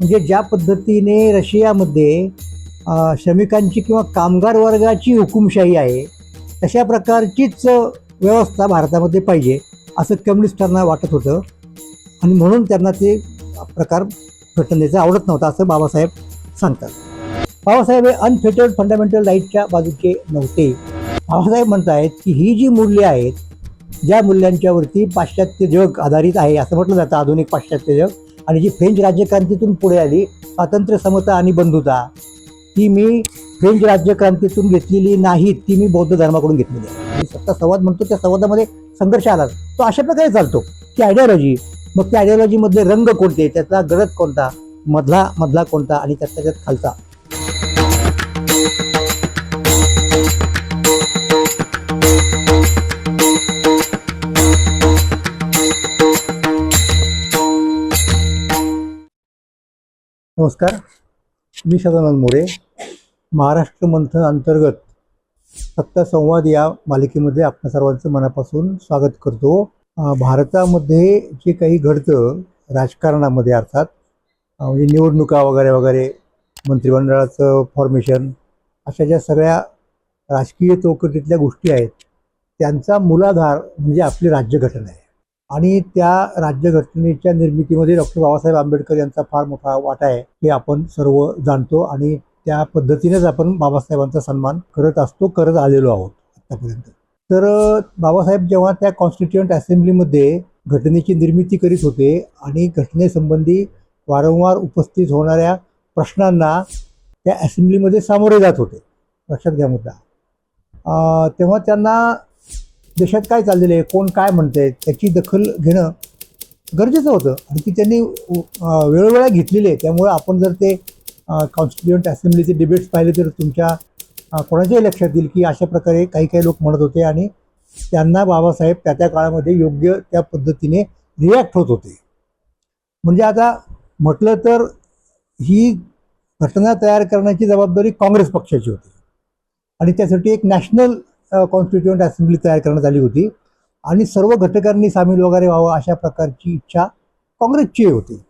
म्हणजे ज्या पद्धतीने रशियामध्ये श्रमिकांची किंवा कामगार वर्गाची हुकुमशाही आहे तशा प्रकारचीच व्यवस्था भारतामध्ये पाहिजे असं कम्युनिस्टांना वाटत होतं. आणि म्हणून त्यांना ते प्रकार घटनेचा आवडत नव्हता असं बाबासाहेब सांगतात. बाबासाहेब हे अनफेटर्ड फंडामेंटल राईटच्या बाजूचे नव्हते. बाबासाहेब म्हणत आहेत की ही जी मूल्ये आहेत ज्या मूल्यांच्यावरती पाश्चात्य जग आधारित आहे असं म्हटलं जातं आधुनिक पाश्चात्य जग. आणि जी फ्रेंच राज्यक्रांतीतून पुढे आली स्वातंत्र्य समता आणि बंधुता ती मी फ्रेंच राज्यक्रांतीतून घेतलेली नाही ती मी बौद्ध धर्माकडून घेतलेली आहे. आणि सत्ता संवाद म्हणतो त्या संवादामध्ये संघर्ष आला. तो अशा प्रकारे चालतो. की आयडिओलॉजी मग त्या आयडिओलॉजीमधले रंग कोणते? त्यातला गरज कोणता? मधला मधला कोणता? आणि त्यातल्या त्यात खालचा. नमस्कार. मी सदानंद मोरे. महाराष्ट्र मंथन अंतर्गत सत्ता संवाद या मालिकेमध्ये आपल्या सर्वांचं मनापासून स्वागत करतो. भारतामध्ये जे काही घडतं राजकारणामध्ये अर्थात म्हणजे निवडणुका वगैरे वगैरे मंत्रिमंडळाचं फॉर्मेशन अशा ज्या सगळ्या राजकीय चौकटीतल्या गोष्टी आहेत त्यांचा मूलाधार म्हणजे आपली राज्यघटना आहे. आणि त्या राज्यघटनेच्या निर्मितीमध्ये डॉक्टर बाबासाहेब आंबेडकर यांचा फार मोठा वाटा आहे हे आपण सर्व जाणतो आणि त्या पद्धतीनेच आपण बाबासाहेबांचा सन्मान करत असतो करत आलेलो आहोत आतापर्यंत. तर बाबासाहेब जेव्हा त्या कॉन्स्टिट्युएंट असेंब्लीमध्ये घटनेची निर्मिती करीत होते आणि घटनेसंबंधी वारंवार उपस्थित होणाऱ्या प्रश्नांना त्या असेंब्लीमध्ये सामोरे जात होते. लक्षात घ्या मुद्दा. तेव्हा त्यांना देशात काय चाललेलं आहे कोण काय म्हणतंय त्याची दखल घेणं गरजेचं होतं. आणि ती त्यांनी वेळोवेळा घेतलेली आहे. त्यामुळे आपण जर ते कॉन्स्टिट्युएंट असेंब्लीचे डिबेट्स पाहिले तर तुमच्या कोणाच्याही लक्षात येईल की अशा प्रकारे काही काही लोक म्हणत होते आणि त्यांना बाबासाहेब त्या त्या काळामध्ये योग्य त्या पद्धतीने रिॲक्ट होत होते. म्हणजे आता म्हटलं तर ही घटना तयार करण्याची जबाबदारी काँग्रेस पक्षाची होती. आणि त्यासाठी एक नॅशनल कॉन्स्टिट्युएंट असेंब्ली तयार करण्यात आली होती. आणि सर्व घटकांनी सामील वगैरे व्हावं अशा प्रकारची इच्छा काँग्रेसची होती.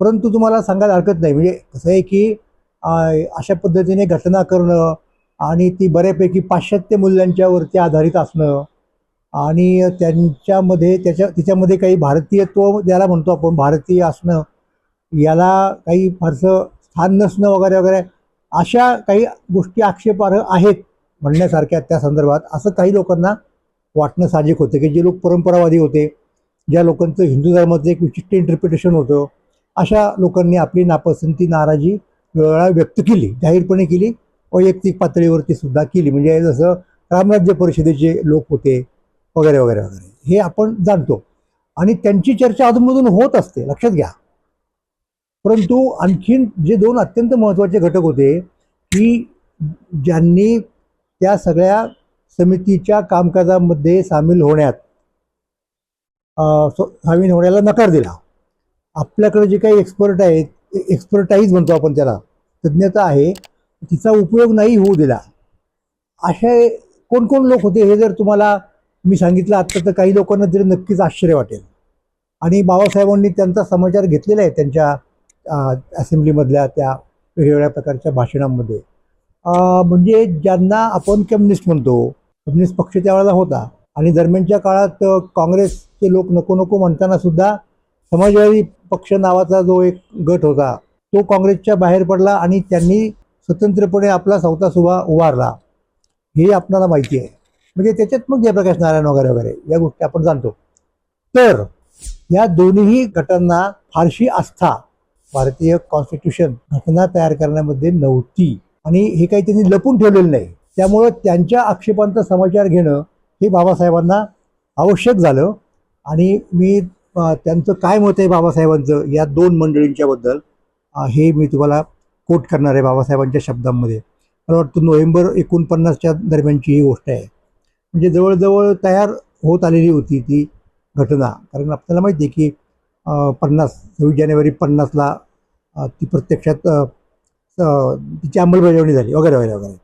परंतु तुम्हाला सांगायला हरकत नाही. म्हणजे कसं आहे की अशा पद्धतीने घटना करणं आणि ती बऱ्यापैकी पाश्चात्य मूल्यांच्यावरती आधारित असणं आणि त्यांच्यामध्ये त्याच्या तिच्यामध्ये काही भारतीयत्व ज्याला म्हणतो आपण भारतीय असणं याला काही फारसं स्थान नसणं वगैरे वगैरे अशा काही गोष्टी आक्षेपार्ह आहेत. म्हणण्यासारख्या त्या संदर्भात असं काही लोकांना वाटणं साहजिक होतं की जे लोक परंपरावादी होते ज्या लोकांचं हिंदू धर्माचं एक विशिष्ट इंटरप्रिटेशन होतं अशा लोकांनी आपली नापसंती नाराजी वेळोवेळा व्यक्त केली जाहीरपणे केली वैयक्तिक पातळीवरती सुद्धा केली. म्हणजे जसं रामराज्य परिषदेचे लोक होते वगैरे वगैरे वगैरे. हे आपण जाणतो. आणि त्यांची चर्चा अधूनमधून होत असते. लक्षात घ्या. परंतु आणखीन जे दोन अत्यंत महत्त्वाचे घटक होते की ज्यांनी त्या सगळ्या समितीच्या कामकाजामध्ये सामील होण्यात सामील होण्याला नकार दिला. आपल्याकडे जे काही एक्सपर्ट आहेत एक्सपर्टाईज म्हणतो आपण त्याला तज्ज्ञता आहे तिचा उपयोग नाही होऊ दिला. असे कोणकोण लोक होते हे जर तुम्हाला मी सांगितलं आत्ता तर काही लोकांना तरी नक्कीच आश्चर्य वाटेल. आणि बाबासाहेबांनी त्यांचा समाचार घेतलेला आहे त्यांच्या असेंब्लीमधल्या त्या वेगवेगळ्या प्रकारच्या भाषणांमध्ये. म्हणजे ज्यांना आपण कम्युनिस्ट म्हणतो कम्युनिस्ट पक्ष त्यावेळेला होता. आणि दरम्यानच्या काळात काँग्रेसचे लोक नको नको म्हणताना सुद्धा समाजवादी पक्ष नावाचा जो एक गट होता तो काँग्रेसच्या बाहेर पडला आणि त्यांनी स्वतंत्रपणे आपला सवता सुभा उभारला. हे आपल्याला माहिती आहे. म्हणजे त्याच्यात मग जयप्रकाश नारायण वगैरे वगैरे या गोष्टी आपण जाणतो. तर या दोन्ही गटांना फारशी आस्था भारतीय कॉन्स्टिट्यूशन घटना तयार करण्यामध्ये नव्हती. आणि हे काही त्यांनी लपून ठेवलेलं नाही. त्यामुळं त्यांच्या आक्षेपांचा समाचार घेणं हे बाबासाहेबांना आवश्यक झालं. आणि मी त्यांचं काय मत आहे बाबासाहेबांचं या दोन मंडळींच्याबद्दल हे मी तुम्हाला कोट करणार आहे बाबासाहेबांच्या शब्दांमध्ये. मला वाटतं नोव्हेंबर एकोणपन्नासच्या दरम्यानची ही गोष्ट आहे. म्हणजे जवळजवळ तयार होत आलेली होती ती घटना. कारण आपल्याला माहिती आहे की पन्नास सव्वीस जानेवारी पन्नासला ती प्रत्यक्षात तिची अंमलबजावणी झाली. वगैरे वगैरे वगैरे.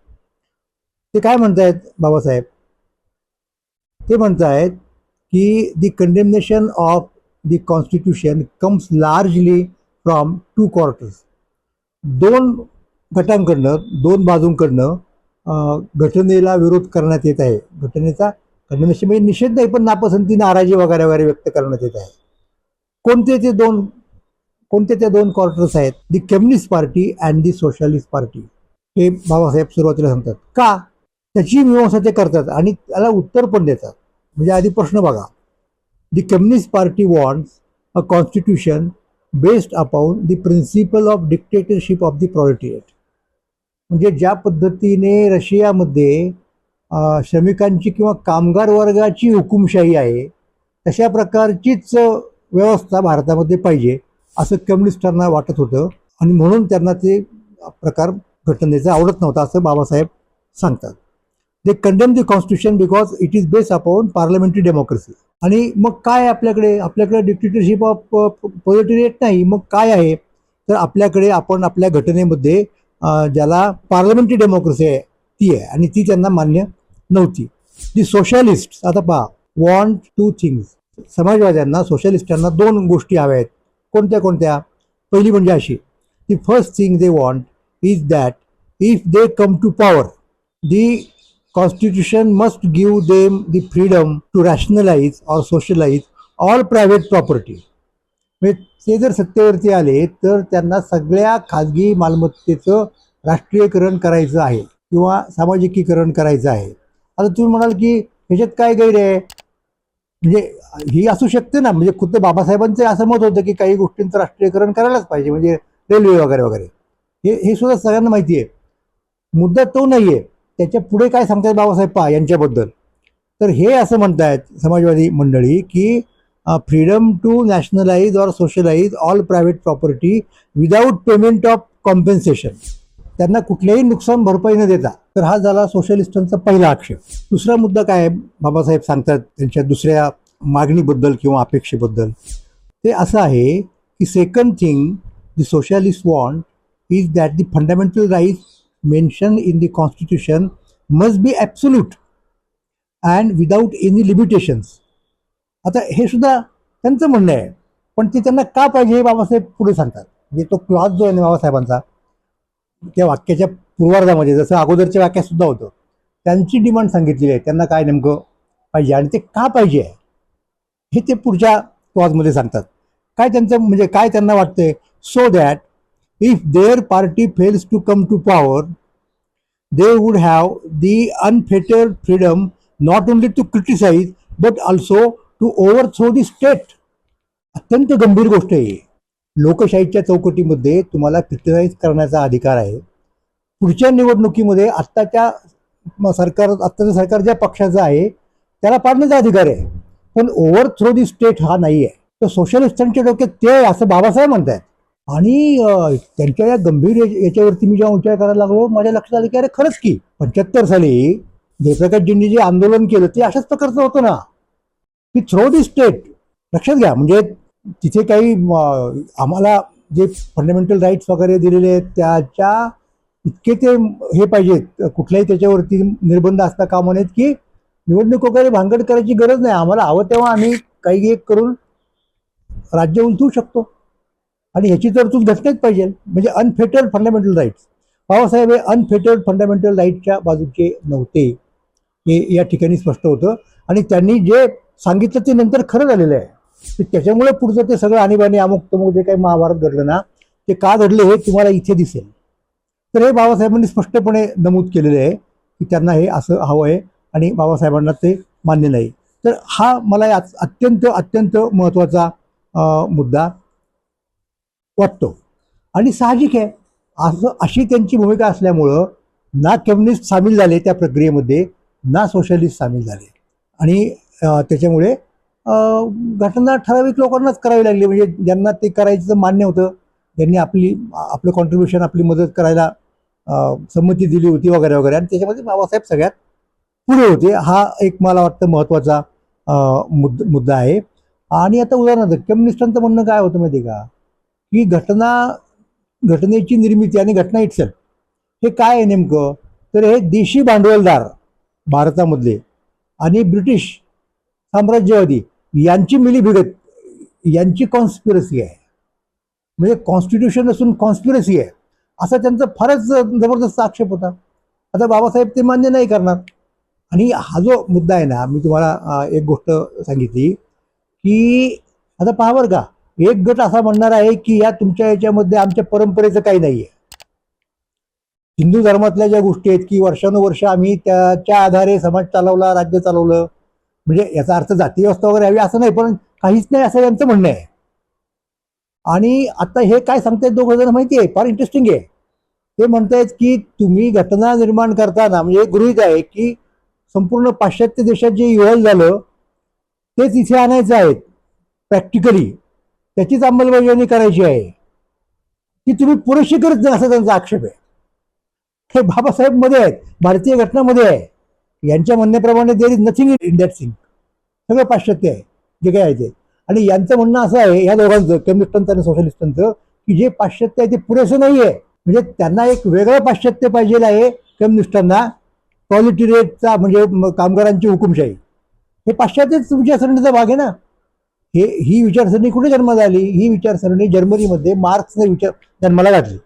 ते काय म्हणतायत बाबासाहेब? ते म्हणतायत की the condemnation of the constitution comes largely from two quarters दोन गटांकडनं दोन बाजूंकडनं घटनेला विरोध करण्यात येत आहे. घटनेचा कंडेमनेशन म्हणजे निषेध नाही पण नापसंती नाराजी वगैरे वगैरे व्यक्त करण्यात येत आहे. कोणते ते दोन कोणते त्या दोन क्वार्टर्स आहेत? The communist party and the socialist party हे बाबासाहेब सुरुवातीला सांगतात. का? त्याची मीमांसा ते करतात आणि त्याला उत्तर पण देतात. म्हणजे आधी प्रश्न बघा. The communist party wants a constitution based upon the principle of dictatorship of the proletariat म्हणजे ज्या पद्धतीने रशियामध्ये श्रमिकांची किंवा कामगार वर्गाची हुकुमशाही आहे तशा प्रकारचीच व्यवस्था भारतामध्ये पाहिजे. असं कम्युनिस्टांना वाटत होतं. आणि म्हणून त्यांना ते प्रकार घटनेचा आवडत नव्हता असं बाबासाहेब सांगतात. They condemn the constitution because it is based upon parliamentary democracy आणि मग काय आहे आपल्याकडे आपल्याकडे डिक्टेटरशिप ऑफ पोलिटिरिएट नाही. मग काय आहे? तर आपल्याकडे आपण आपल्या घटनेमध्ये ज्याला पार्लमेंटरी डेमोक्रेसी आहे ती आहे. आणि ती त्यांना मान्य नव्हती. दी सोशलिस्ट आता पहा वॉन्ट टू थिंग्स समाजवाद्यांना सोशलिस्टांना दोन गोष्टी हव्या आहेत. कोणत्या कोणत्या? पहिली म्हणजे अशी the first thing they want is that if they come to power the constitution must give them the freedom to rationalise or socialise all private property म्हणजे ते जर सत्तेवरती आले तर त्यांना सगळ्या खाजगी मालमत्तेचं राष्ट्रीयकरण करायचं आहे किंवा सामाजिकीकरण करायचं आहे. आता तुम्ही म्हणाल की ह्याच्यात काय गैर आहे? म्हणजे ही असू शकते ना. म्हणजे खुद्द बाबासाहेबांचं असं मत होतं की काही गोष्टींचं राष्ट्रीयकरण करायलाच पाहिजे. म्हणजे रेल्वे वगैरे वगैरे. हे हे सुद्धा सगळ्यांना माहिती आहे. मुद्दा तो नाही आहे त्याच्या पुढे काय सांगतायत बाबासाहेब पहा यांच्याबद्दल? तर हे असं म्हणतायत समाजवादी मंडळी की freedom to nationalise or socialise all private property without payment of compensation त्यांना कुठलेही नुकसान भरपाई न देता तर हा झाला सोशलिस्टांचा पहिला आक्षेप. दुसरा मुद्दा काय आहे? बाबासाहेब सांगतात त्यांच्या दुसऱ्या मागणीबद्दल किंवा अपेक्षेबद्दल. ते असं आहे की second thing the socialist want is that the fundamental rights mention in the constitution must be absolute and without any limitations आता हे सुद्धा त्यांचं म्हणणं आहे. पण ते त्यांना का पाहिजे हे बाबासाहेब पुढे सांगतात. म्हणजे तो क्लॉज जो आहे बाबासाहेबांचा त्या वाक्याच्या पूर्वार्धामध्ये जसं अगोदरच्या वाक्यात सुद्धा होतं त्यांची डिमांड सांगितलेली आहे. त्यांना काय नेमकं पाहिजे आणि ते का पाहिजे आहे हे ते पुढच्या क्लॉजमध्ये सांगतात. काय त्यांचं म्हणजे काय त्यांना वाटतंय? So that if their party fails to come to power they would have the unfettered freedom not only to criticise but also to overthrow the state अत्यंत गंभीर गोष्ट आहे ही. लोकशाहीच्या चौकटीमध्ये तुम्हाला क्रिटिसाईज करण्याचा अधिकार आहे. पुढच्या निवडणुकीमध्ये आत्ताच्या सरकार आत्ताचं सरकार ज्या पक्षाचं आहे त्याला पाडण्याचा अधिकार आहे. पण ओव्हर थ्रो दी स्टेट हा नाही आहे. तर सोशलिस्टांच्या डोक्यात ते आहे असं बाबासाहेब म्हणतायत. आणि त्यांच्या या गंभीर याच्यावरती मी जेव्हा विचार करायला लागलो माझ्या लक्षात आलं की अरे खरंच की पंच्याहत्तर साली जयप्रकाशजींनी जे आंदोलन केलं ते अशाच प्रकारचं होतं ना. की थ्रो दी स्टेट लक्षात घ्या. म्हणजे तिथे काही आम्हाला जे फंडामेंटल राईट्स वगैरे दिलेले आहेत त्याच्या इतके ते हे पाहिजेत. कुठल्याही त्याच्यावरती निर्बंध असता कामा नयेत की निवडणूक वगैरे भांगड करायची गरज नाही. आम्हाला हवं तेव्हा आम्ही काही एक करून राज्य उलथवू शकतो. आणि ह्याची तरतूद घटनेच पाहिजे. म्हणजे अनफेटर्ड फंडामेंटल राईट्स बाबासाहेब हे अनफेटर्ड फंडामेंटल राईटच्या बाजूचे नव्हते. हे या ठिकाणी स्पष्ट होतं. आणि त्यांनी जे सांगितलं ते नंतर खरं झालेलं आहे. त्याच्यामुळे पुढचं ते सगळं आणीबाणी अमुक तमुक जे काही महाभारत घडलं ना ते का घडले हे तुम्हाला इथे दिसेल. तर हे बाबासाहेबांनी स्पष्टपणे नमूद केलेलं आहे की त्यांना हे असं हवं आहे आणि बाबासाहेबांना ते मान्य नाही. तर हा मला या अत्यंत अत्यंत महत्त्वाचा मुद्दा वाटतो. आणि साहजिक आहे. असं अशी त्यांची भूमिका असल्यामुळं ना कम्युनिस्ट सामील झाले त्या प्रक्रियेमध्ये ना सोशलिस्ट सामील झाले. आणि त्याच्यामुळे घटना ठराविक लोकांनाच करावी लागली. म्हणजे ज्यांना ते करायचं मान्य होतं ज्यांनी आपली आपलं कॉन्ट्रीब्युशन आपली मदत करायला संमती दिली होती वगैरे वगैरे. आणि त्याच्यामध्ये बाबासाहेब सगळ्यात पुढे होते. हा एक मला वाटतं महत्त्वाचा मुद्द मुद्दा आहे. आणि आता उदाहरणार्थ कम्युनिस्टांचं म्हणणं काय होतं माहिती आहे का? की घटना घटनेची निर्मिती आणि घटना इटसेल्फ हे काय आहे नेमकं? तर हे देशी भांडवलदार भारतामधले आणि ब्रिटिश साम्राज्यवादी यांची मिलीभिगत यांची कॉन्स्पिरसी आहे. म्हणजे कॉन्स्टिट्यूशन असून कॉन्स्पिरसी आहे. असा त्यांचा फारच जबरदस्त आक्षेप होता. आता बाबासाहेब ते मान्य नाही करणार. आणि हा जो मुद्दा आहे ना मी तुम्हाला एक गोष्ट सांगितली की आता पहा का एक गट असा म्हणणार आहे की या तुमच्या याच्यामध्ये आमच्या परंपरेचं काही नाही आहे हिंदू धर्मातल्या ज्या गोष्टी आहेत की वर्षानुवर्ष आम्ही त्याच्या आधारे समाज चालवला राज्य चालवलं म्हणजे याचा अर्थ जाती व्यवस्था वगैरे हवी असं नाही पण काहीच नाही असं यांचं म्हणणं आहे. आणि आता हे काय सांगतायत दोघं जण माहिती आहे फार इंटरेस्टिंग आहे. ते म्हणतायत की तुम्ही घटना निर्माण करताना म्हणजे एक गृहित आहे की संपूर्ण पाश्चात्य देशात जे युवल झालं तेच इथे आणायचं आहेत प्रॅक्टिकली त्याचीच अंमलबजावणी करायची आहे. की तुम्ही पुरेशी करत नाही असा त्यांचा आक्षेप आहे. हे बाबासाहेबमध्ये आहेत भारतीय घटनामध्ये आहे. यांच्या म्हणण्याप्रमाणे there is nothing in that thing सगळं पाश्चात्य आहे जे काय आहे ते. आणि यांचं म्हणणं असं आहे या दोघांचं कम्युनिस्टांचं आणि सोशलिस्टांचं की जे पाश्चात्य आहे ते पुरेसं नाही आहे म्हणजे त्यांना एक वेगळं पाश्चात्य पाहिजे आहे कम्युनिस्टांना पॉलिटिरेटचा म्हणजे कामगारांची हुकुमशाही. हे पाश्चात्यच विचारसरणीचा भाग आहे ना. हे ही विचारसरणी कुठे जन्माला आली? ही विचारसरणी जर्मनीमध्ये मार्क्सने विचार जन्माला घातली.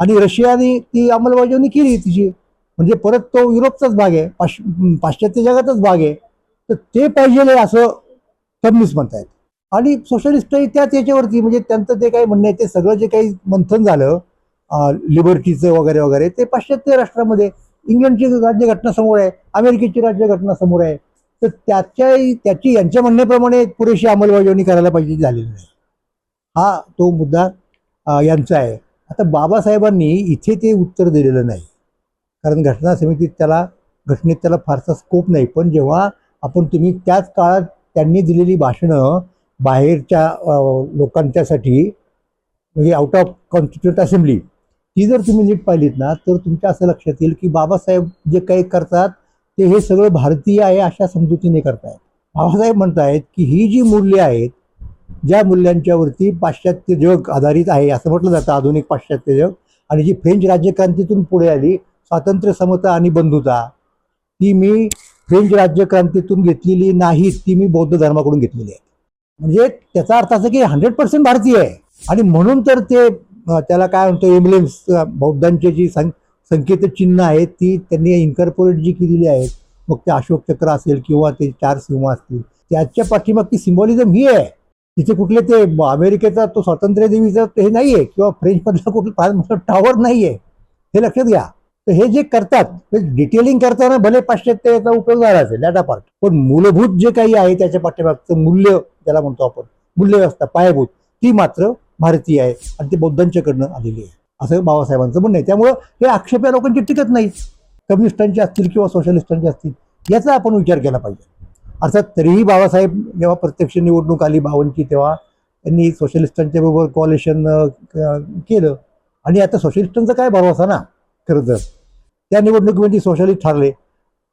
आणि रशियाने ती अंमलबजावणी केली तिची. म्हणजे परत तो युरोपचाच भाग आहे पाश पाश्चात्य जगातच भाग आहे. तर ते पाहिजे असं कम्युनिस्ट म्हणतायत. आणि सोशलिस्टही त्याच याच्यावरती म्हणजे त्यांचं ते काही म्हणणं आहे ते सगळं जे काही मंथन झालं लिबर्टीचं वगैरे वगैरे ते पाश्चात्य राष्ट्रामध्ये इंग्लंडची राज्यघटना समोर आहे अमेरिकेची राज्यघटना समोर आहे. तर त्याच्या त्याची यांच्या म्हणण्याप्रमाणे पुरेशी अंमलबजावणी करायला पाहिजे झालेली नाही. हा तो मुद्दा यांचा आहे. आता बाबासाहेबांनी इथे ते उत्तर दिलेलं नाही. कारण घटना समितीत त्याला घटनेत त्याला फारसा स्कोप नाही. पण जेव्हा आपण तुम्ही त्याच काळात त्यांनी दिलेली भाषणं बाहेरच्या लोकांच्यासाठी म्हणजे आउट ऑफ कॉन्स्टिट्यूट असेंब्ली ती जर तुम्ही नीट पाहिलीत ना तर तुमच्या असं लक्षात येईल की बाबासाहेब जे काही करतात ते हे सगळं भारतीय आहे अशा समजुतीने करतायत. बाबासाहेब म्हणतायत की ही जी मूल्य आहेत ज्या मूल्यांच्यावरती पाश्चात्य जग आधारित आहे असं म्हटलं जातं आधुनिक पाश्चात्य जग. आणि जी फ्रेंच राज्यक्रांतीतून पुढे आली स्वातंत्र्य समता आणि बंधुता ती मी फ्रेंच राज्यक्रांतीतून घेतलेली नाही ती मी बौद्ध धर्माकडून घेतलेली आहे. म्हणजे त्याचा अर्थ असा की हंड्रेड पर्सेंट भारतीय आहे. आणि म्हणून तर ते त्याला काय म्हणतो एम्बलेम्स बौद्धांचे जी सं संकेत चिन्ह आहेत ती त्यांनी इन्कॉर्पोरेट जी केलेली आहेत मग ते अशोक चक्र असेल किंवा ते चार सिंह असतील त्याच्या पाठीमागची सिम्बॉलिझम ही आहे. तिथे कुठले ते अमेरिकेचा तो स्वातंत्र्य देवीचा हे नाही आहे किंवा फ्रेंचमधला कुठलं फार टॉवर नाही आहे हे लक्षात घ्या. तर हे जे करतात डिटेलिंग करताना भले पाश्चात्य याचा उपयोग झाला असेल डाटा पार्ट पण मूलभूत जे काही आहे त्याच्या पाठीमागचं मूल्य ज्याला म्हणतो आपण मूल्यव्यवस्था पायाभूत ती मात्र भारतीय आहे आणि ती बौद्धांच्याकडनं आलेली आहे. असं बाबासाहेबांचं म्हणणं आहे. त्यामुळं हे आक्षेप या लोकांचे टिकत नाहीत. कम्युनिस्टांचे असतील किंवा सोशलिस्टांचे असतील याचा आपण विचार केला पाहिजे. अर्थात तरीही बाबासाहेब जेव्हा प्रत्यक्ष निवडणूक आली बावनची तेव्हा त्यांनी सोशलिस्टांच्या बरोबर कॉलेशन केलं. आणि आता सोशलिस्टांचा काय भरोसा ना खरं तर. त्या निवडणुकीमध्ये सोशलिस्ट ठरले.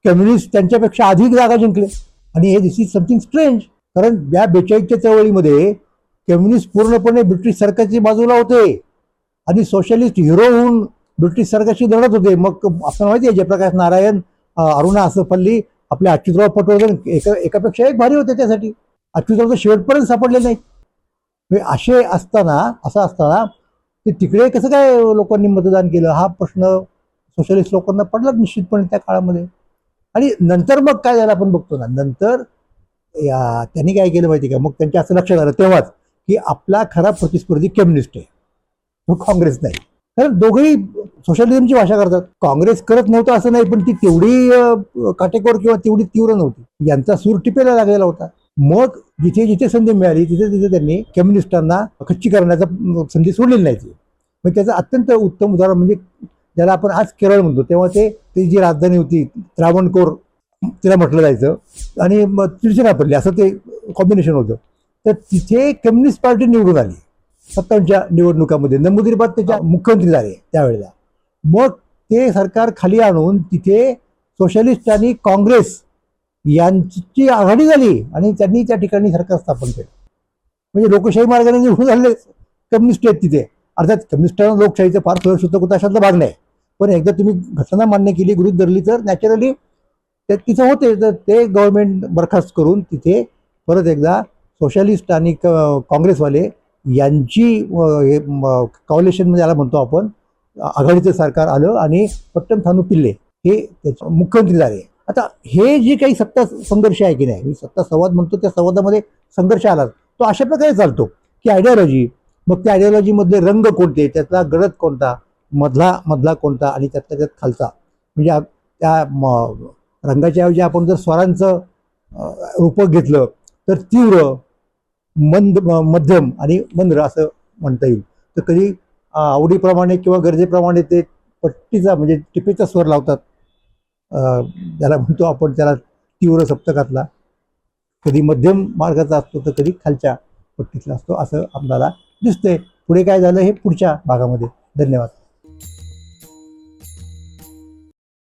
कम्युनिस्ट त्यांच्यापेक्षा अधिक जागा जिंकले. आणि हे दिस इज समथिंग स्ट्रेंज कारण या बेचाळीसच्या चळवळीमध्ये कम्युनिस्ट पूर्णपणे ब्रिटिश सरकारची बाजूला होते. आणि सोशलिस्ट हिरो होऊन ब्रिटिश सरकारशी लढत होते. मग असं माहिती आहे जयप्रकाश नारायण अरुणा असफल्ली आपल्या अच्युतराव पटवर्धन एका एकापेक्षा एक भारी होते त्यासाठी. अच्युतराव तर शेवटपर्यंत सापडले नाही म्हणजे असे असताना असं असताना ते तिकडे कसं काय लोकांनी मतदान केलं? हा प्रश्न सोशलिस्ट लोकांना पडला निश्चितपणे त्या काळामध्ये. आणि नंतर मग काय झालं आपण बघतो ना नंतर या त्यांनी काय केलं माहिती का? मग त्यांच्या असं लक्षात आलं तेव्हाच की आपला खरा प्रतिस्पर्धी कम्युनिस्ट आहे. तो काँग्रेस नाही. कारण दोघंही सोशलिझमची भाषा करतात. काँग्रेस करत नव्हतं असं नाही पण ती तेवढी काटेकोर किंवा तेवढी तीव्र नव्हती. यांचा सूर टिपेला लागलेला होता. मग जिथे जिथे संधी मिळाली तिथे तिथे त्यांनी कम्युनिस्टांना खच्ची करण्याचा संधी सोडलेली नाही ती मग त्याचं अत्यंत उत्तम उदाहरण म्हणजे ज्याला आपण आज केरळ म्हणतो तेव्हा ते ती जी राजधानी होती त्रावणकोर तिला म्हटलं जायचं. आणि मग तिरुचिरापल्ली असं ते कॉम्बिनेशन होतं. तर तिथे कम्युनिस्ट पार्टी निवडून आली. सत्तावन्नच्या निवडणुकामध्ये. नमुदिरबाद त्याच्या मुख्यमंत्री झाले त्यावेळेला. मग ते सरकार खाली आणून तिथे सोशलिस्ट आणि काँग्रेस यांची आघाडी झाली आणि त्यांनी त्या ठिकाणी सरकार स्थापन केलं. म्हणजे लोकशाही मार्गाने निवडून आले कम्युनिस्ट आहेत तिथे. अर्थात कम्युनिस्टांना लोकशाहीचं फार सुरक्षित होतं अशातला भाग नाही. पण एकदा तुम्ही घटना मान्य केली गृहित धरली तर नॅचरली ते तिथं होते. तर ते गव्हर्नमेंट बरखास्त करून तिथे परत एकदा सोशलिस्ट आणि क- काँग्रेसवाले यांची हे कॉलेशनमध्ये म्हणजे याला म्हणतो आपण आघाडीचं सरकार आलं आणि पट्टम थानू पिल्ले हे त्याचे मुख्यमंत्री झाले. आता हे जे काही सत्ता संघर्ष आहे की नाही मी सत्ता संवाद म्हणतो त्या संवादामध्ये संघर्ष आला तो अशा प्रकारे चालतो की आयडिओलॉजी मग त्या आयडिओलॉजीमधले रंग कोणते त्यातला गडद कोणता मधला मधला कोणता आणि त्यातल्या त्यात खालचा. म्हणजे त्या म- रंगाच्या ऐवजी आपण जर स्वरांचं रूपक घेतलं तर तीव्र मंद म- मध्यम आणि मंद्र असं म्हणता येईल. तर कधी आवडीप्रमाणे किंवा गरजेप्रमाणे ते पट्टीचा म्हणजे टिपेचा स्वर लावतात. ज्याला म्हणतो आपण त्याला तीव्र सप्तकातला. कधी मध्यम मार्गाचा असतो तर कधी खालच्या पट्टीतला असतो असं आपल्याला दिसतंय. पुढे काय झालं? हे पुढच्या भागामध्ये. धन्यवाद.